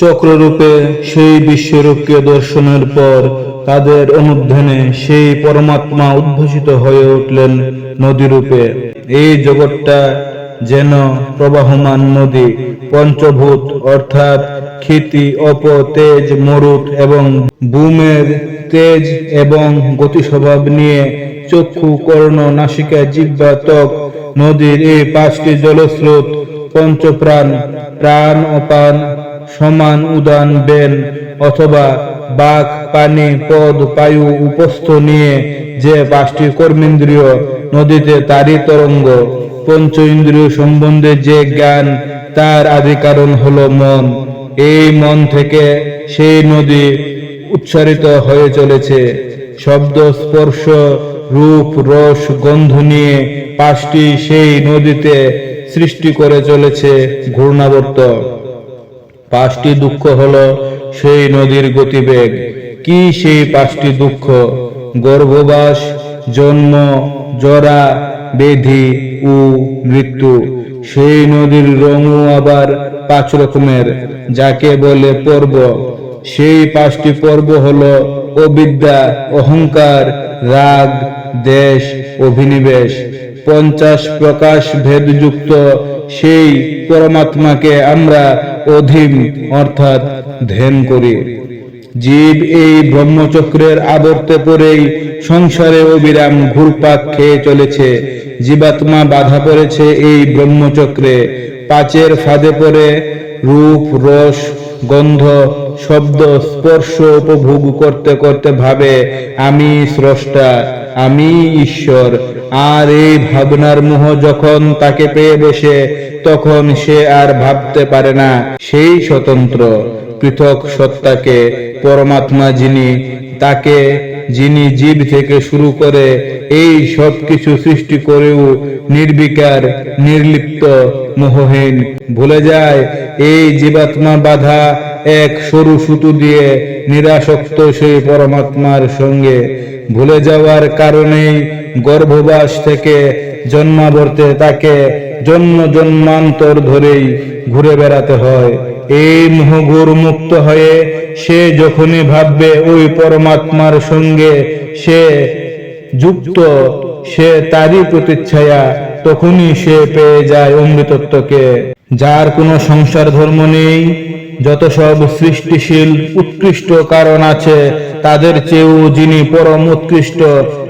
চক্ররূপে সেই বিশ্বরূপকে দর্শনের পর তাদের অনুধ্যানে সেই পরমাত্মা উদ্ভাসিত হয়ে উঠলেন নদীরূপে। এই জগৎটা যেন প্রবাহমান নদী, পঞ্চভূত, অর্থাৎ ক্ষিতি অপ তেজ মরুত এবং বুমের তেজ এবং গতিস্বভাব নিয়ে চক্ষু, কর্ণ, নাসিকা, জিহ্বা, ত্বক, নদীর এই পাঁচটি জলস্রোত, পঞ্চপ্রাণ, প্রাণ, অপান সমান উদান বেন অথবা বাক পানি পদ, বায়ু উপস্থ নিয়ে যে পাঁচটি কর্মেন্দ্রীয় নদীতে তারই তরঙ্গ, পঞ্চ ইন্দ্রিয় সম্বন্ধে যে জ্ঞান, তার আদি কারণ হলো মন। এই মন থেকে সেই নদী উচ্চারিত হয়ে চলেছে। শব্দ, স্পর্শ, রূপ, রস, গন্ধ নিয়ে পাঁচটি সেই নদীতে সৃষ্টি করে চলেছে ঘূর্ণাবর্ত। পাঁচটি দুঃখ হলো সেই নদীর গতিবেগ। কি সেই পাঁচটি দুঃখ? গর্ভবাস, জন্ম, জরা, বেধি ও মৃত্যু। সেই নদীর রঙও আবার পাঁচ রকমের, যাকে বলে পর্ব। সেই পাঁচটি পর্ব হলো অবিদ্যা, অহংকার, রাগ, দেশ, অভিনিবেশ। পঞ্চাশ প্রকাশ ভেদযুক্ত সেই পরমাত্মাকে আমরা অধীন, অর্থাৎ ধ্যান করি। জীব এই ব্রহ্মচক্রের আবর্তে পড়েই সংসারে অবিরাম ঘুরপাক খেয়ে চলেছে। জীবাত্মা বাধা পড়েছে এই ব্রহ্মচক্রে। পাচের ফাঁদে পড়ে রূপ, রস, গন্ধ, শব্দ, স্পর্শ উপভোগ করতে করতে ভাবে, আমি স্রষ্টা, আমি ঈশ্বর। আর এই ভাবনার মোহ যখন তাকে পেয়ে বসে তখন সে আর ভাবতে পারে না, সেই স্বতন্ত্র, পৃথক সত্তাকে, পরমাত্মা যিনি, তাকে যিনি জীব থেকে শুরু করে এই সব কিছু সৃষ্টি করেও নির্বিকার, নির্লিপ্ত, মোহহীন। ভুলে যায়, এই জীবাত্মা বাধা এক সরু সুতো দিয়ে নিরাসক্ত সেই পরমাত্মার সঙ্গে। ভুলে যাওয়ার কারণেই গর্ভবাস থেকে জন্মাবর্তে তাকে জন্ম জন্মান্তর ধরেই ঘুরে বেড়াতে হয়। এই মোহগুর মুক্ত হয়ে সে যখনই ভাববে ওই পরমাত্মার সঙ্গে সে যুক্ত, সে তারই প্রতিচ্ছায়া, তখনই সে পেয়ে যায় অমৃতত্বকে। যার কোনো সংসার ধর্ম নেই, যত সব সৃষ্টিশীল উৎকৃষ্ট কারণ আছে, তাদের চেয়েও যিনি পরম উৎকৃষ্ট,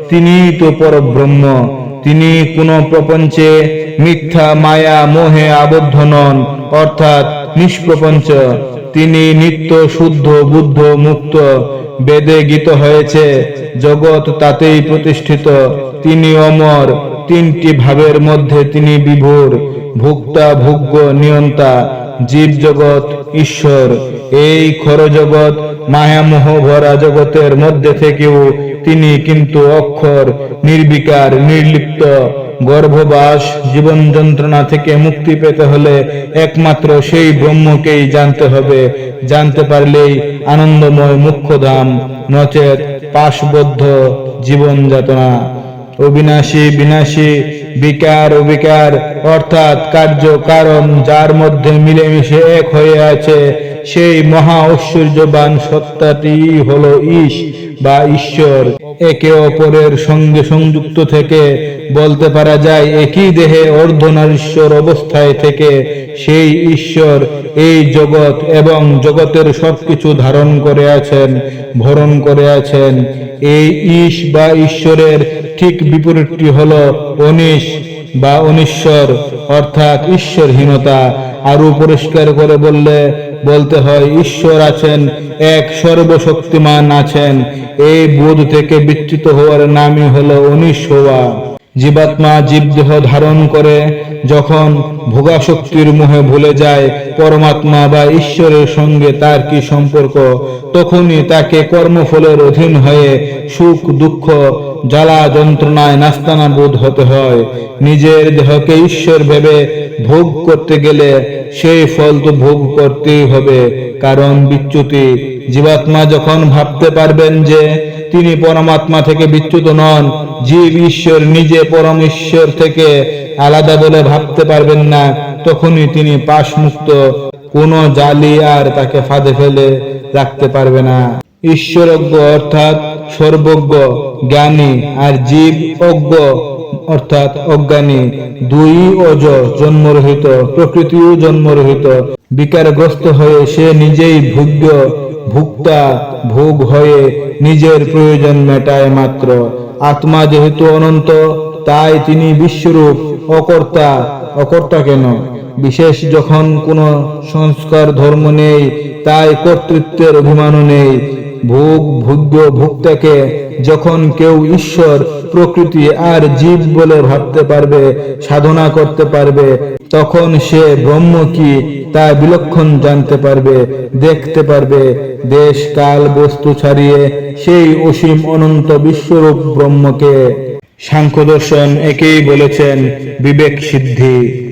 তিনিই তো পরব্রহ্ম। তিনি কোনো প্রপঞ্চে মিথ্যা, মায়া, মোহে আবদ্ধ নন, অর্থাৎ নিষ্প্রপঞ্চ। তিনি নিত্য শুদ্ধ, বুদ্ধ, মুক্ত, বেদে গীত হয়েছে, জগৎ তাতেই প্রতিষ্ঠিত। তিনি অমর, তিনটি ভাবের মধ্যে তিনি বিভোর, ভুক্তা, ভোগ্য, নিয়ন্তা জীব জগৎ ঈশ্বর। এই খর জগৎ মায়ামোহ ভরা জগতের মধ্যে থেকেও তিনি কিন্তু অক্ষর, নির্বিকার, নির্লিপ্ত, গর্ভবাস, জীবন যন্ত্রণা থেকে মুক্তি পেতে হলে একমাত্র সেই ব্রহ্মকেই জানতে হবে। জানতে পারলেই আনন্দময় মুখ্যধাম, নচেত পাশবদ্ধ জীবন যাতনা। অবিনাশী বিনাশী, বিকার অবিকার, অর্থাৎ কার্য কারণ যার মধ্যে মিলেমিশে এক হয়ে আছে, সেই মহা ঐশ্বর্যবান সত্তাটি হলো ঈশ বা ঈশ্বর একে অপরের সঙ্গে সংযুক্ত থেকে বলতে পারা যায় একই দেহে অর্ধনারীশ্বর অবস্থায় থেকে সেই ঈশ্বর এই জগৎ এবং জগতের সবকিছু ধারণ করে আছেন, ভরণ করে আছেন। এই ঈশ বা ঈশ্বরের ঠিক বিপরীতটি হল অনিশ বা অনিশ্বর, অর্থাৎ ঈশ্বরহীনতা। আরও পরিষ্কার করে বললে বলতে হয়, ঈশ্বর আছেন, এক সর্বশক্তিমান আছেন। এই বোধ থেকে বিচ্যুত হওয়ার নামই হলো অনিশ হওয়া জীবাত্মা জীবদেহ ধারণ করে, যখন ভোগাশক্তির মোহে ভুলে যায়, পরমাত্মা বা ঈশ্বরের সঙ্গে তার কি সম্পর্ক, তখনই তাকে কর্মফলের অধীন হয়ে সুখ, দুঃখ, জ্বালা, যন্ত্রণায় নাস্তানা বোধ হতে হয়। নিজের দেহকে ঈশ্বর ভেবে ভোগ করতে গেলে সেই ফল তো ভোগ করতেই হবে, কারণ বিচ্যুতি। জীবাত্মা যখন ভাবতে পারবেন যে তিনি পরমাত্মা থেকে বিচ্যুত নন, জীব ঈশ্বর নিজে পরম ঈশ্বর থেকে আলাদা বলে ভাবতে পারবেন না, তখনই তিনি পাশমুক্ত। কোনো জালি আর তাকে ফাঁদে ফেলে রাখতে পারবে না। ঈশ্বরজ্ঞ অর্থাৎ সর্বজ্ঞ, জ্ঞানী আর জীব অজ্ঞ অর্থাৎ অজ্ঞানী, দুই অজ জন্মরহিত, প্রকৃতিও জন্মরহিত। বিকারগ্রস্ত হয়ে সে নিজেই ভোগ্য, ভুক্তা, ভোগ হয়ে নিজের প্রয়োজন মেটায় মাত্র। আত্মা যেহেতু অনন্ত, তাই তিনি বিশ্বরূপ, অকর্তা। অকর্তা কেন? বিশেষ যখন কোনো সংস্কার ধর্ম নেই, তাই কর্তৃত্বের অভিমানও নেই। ভোগ, ভোগ্য, ভোক্তাকে যখন কেউ ঈশ্বর, প্রকৃতি আর জীব বলে ভাবতে পারবে, সাধনা করতে পারবে, তখন সে ব্রহ্ম কি তা বিলক্ষণ জানতে পারবে, দেখতে পারবে। দেশ, কাল, বস্তু ছাড়িয়ে সেই অসীম অনন্ত বিশ্বরূপ ব্রহ্মকে। সাংখ্য দর্শন একেই বলেছেন বিবেক সিদ্ধি।